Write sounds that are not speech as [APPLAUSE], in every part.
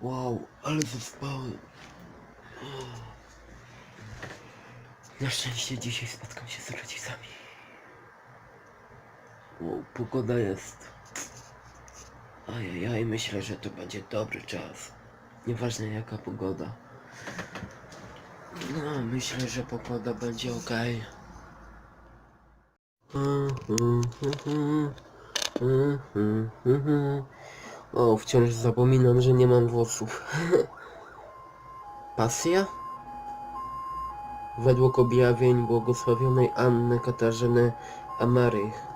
Wow, ale zaspałem. Na szczęście dzisiaj spotkam się z rodzicami. Wow, pogoda jest. Ajajaj, myślę, że to będzie dobry czas. Nieważne jaka pogoda. No, myślę, że pogoda będzie ok. O, wciąż zapominam, że nie mam włosów. Pasja? Według objawień błogosławionej Anny Katarzyny Amarych.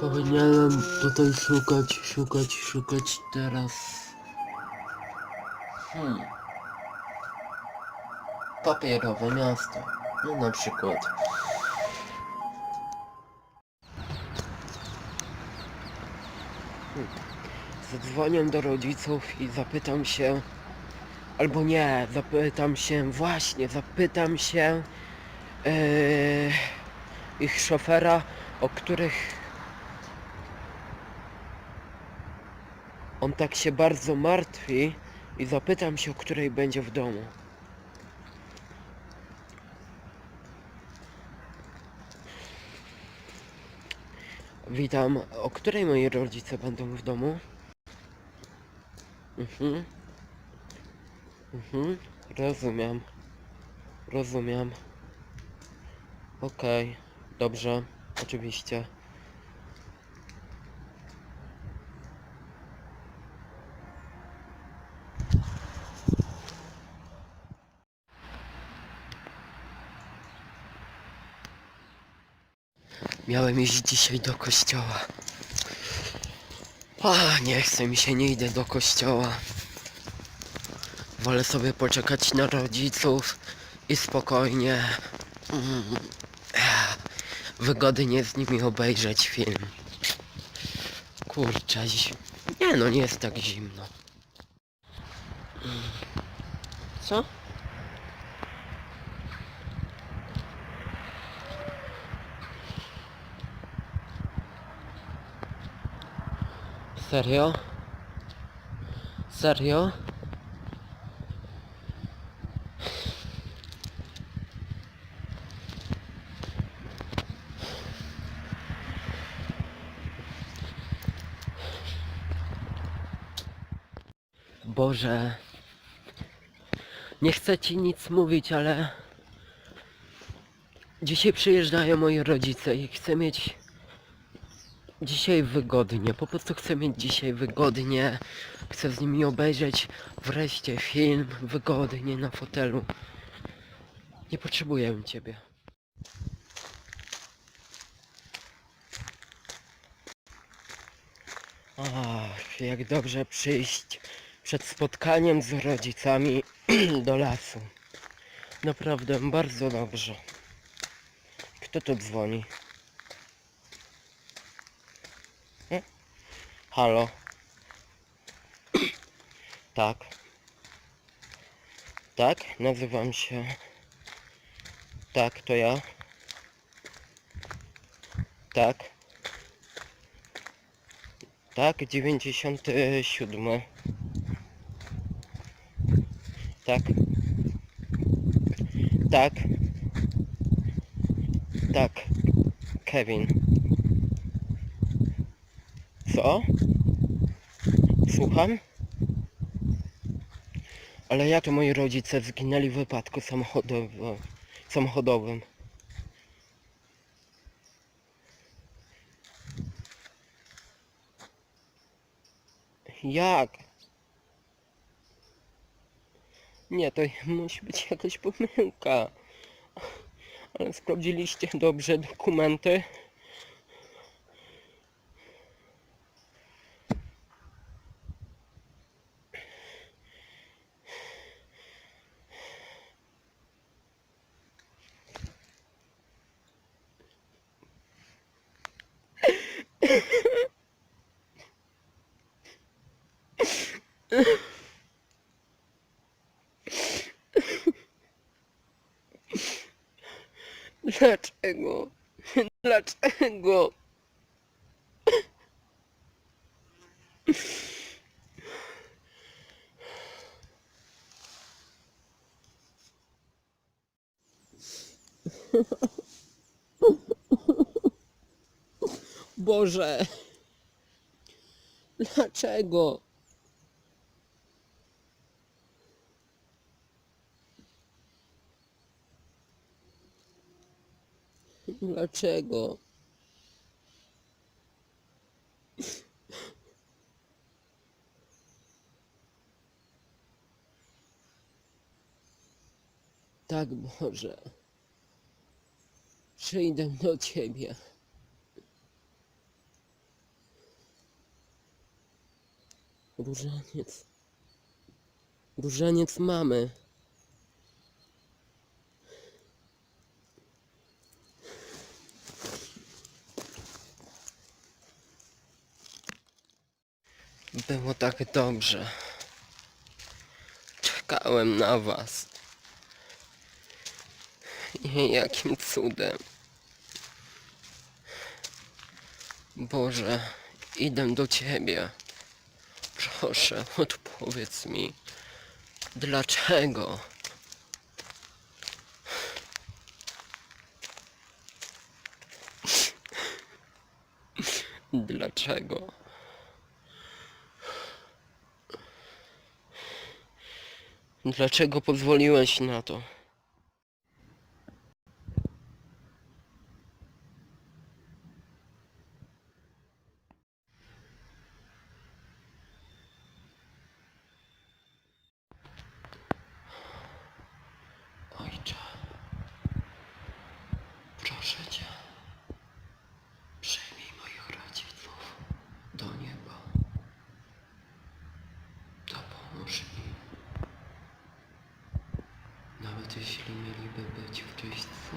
Powinienem tutaj szukać, szukać, szukać teraz. Hmm. Papierowe miasto. No na przykład. Hmm. Zadzwonię do rodziców i zapytam się. Albo nie, zapytam się, właśnie, zapytam się yy, ich szofera, o których on tak się bardzo martwi i zapytam się, o której będzie w domu. Witam. O której moi rodzice będą w domu? Mhm. Mhm. Rozumiem. Rozumiem. Okej. Dobrze. Oczywiście. Miałem iść dzisiaj do kościoła. A, nie chce mi się, nie idę do kościoła. Wolę sobie poczekać na rodziców i spokojnie, mm, wygodnie z nimi obejrzeć film. Kurczę, nie no, nie jest tak zimno. Co? Serio? Serio? Boże. Nie chcę ci nic mówić, ale dzisiaj przyjeżdżają moi rodzice i chcę mieć dzisiaj wygodnie. Po prostu chcę mieć dzisiaj wygodnie. Chcę z nimi obejrzeć wreszcie film wygodnie na fotelu. Nie potrzebuję ciebie. Ach, jak dobrze przyjść przed spotkaniem z rodzicami [CLEARS THROAT] do lasu. Naprawdę bardzo dobrze. Kto tu dzwoni? Halo. Tak. Tak, nazywam się. Tak, to ja. Tak. Tak, 97. Tak. Tak. Tak. Kevin. Co? Słucham? Ale jak to moi rodzice zginęli w wypadku samochodowym? samochodowym? Jak? Nie, to musi być jakaś pomyłka. Ale sprawdziliście dobrze dokumenty? Dlaczego? Dlaczego? Boże, dlaczego? Dlaczego? Tak, Boże. Przyjdę do Ciebie. Różaniec. Różaniec mamy. Było tak dobrze. Czekałem na was. I jakim cudem. Boże, idę do ciebie. Proszę, odpowiedz mi. Dlaczego? Dlaczego? Dlaczego pozwoliłeś na to? Ojcze, proszę Cię, przyjmij moich rodziców do nieba. Dopomóż im. Nawet jeśli mieliby być w czyśćcu.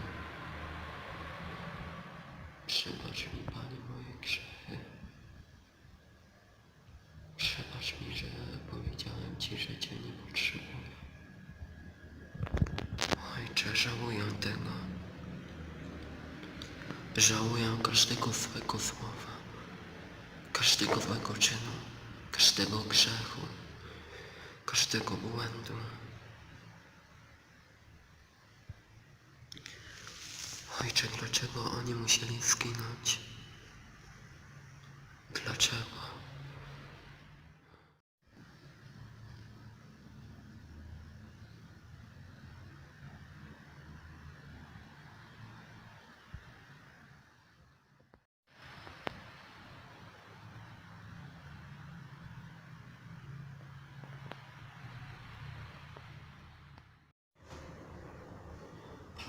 Przebacz mi, Panie, moje grzechy. Przebacz mi, że powiedziałem Ci, że Cię nie potrzebuję. Ojcze, żałuję tego. Żałuję każdego swego słowa, każdego złego czynu, każdego grzechu, każdego błędu. Ojcze, dlaczego oni musieli zginąć? Dlaczego?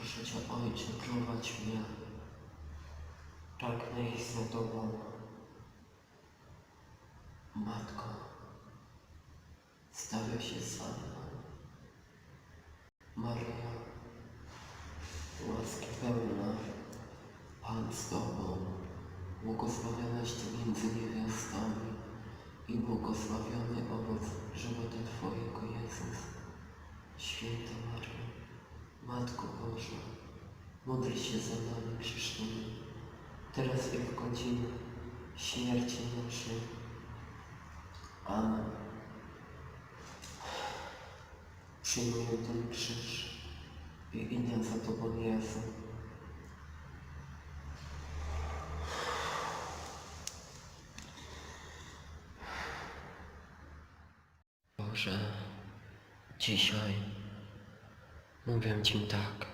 Proszę Cię, Ojcze, prowadź mnie. Pragnę iść za Tobą. Matko, stawię się sama. Maria, łaski pełna, Pan z Tobą, błogosławionaś Ty między niewiastami i błogosławiony owoc żywota Twojego Jezus. Święta Maryjo, Matko Boża, módl się za nami grzesznymi, teraz i w godzinę śmierci naszej. Amen. Przyjmuję ten krzyż i idę za Tobą, Jezu. Boże, dzisiaj mówię Ci tak.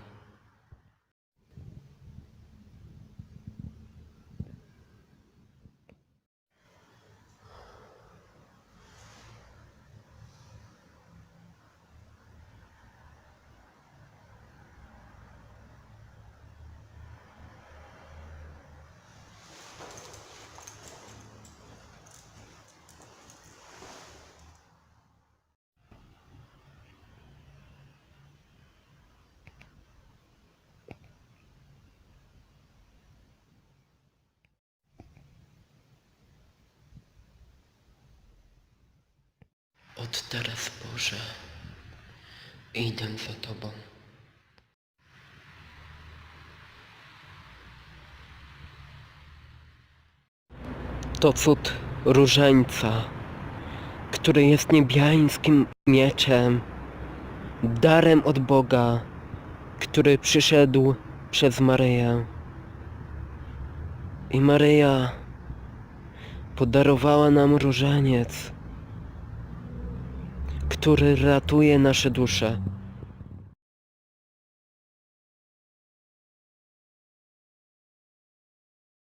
Od teraz Boże, idę za Tobą. To cud różańca, który jest niebiańskim mieczem, darem od Boga, który przyszedł przez Maryję. I Maryja podarowała nam różaniec który ratuje nasze dusze.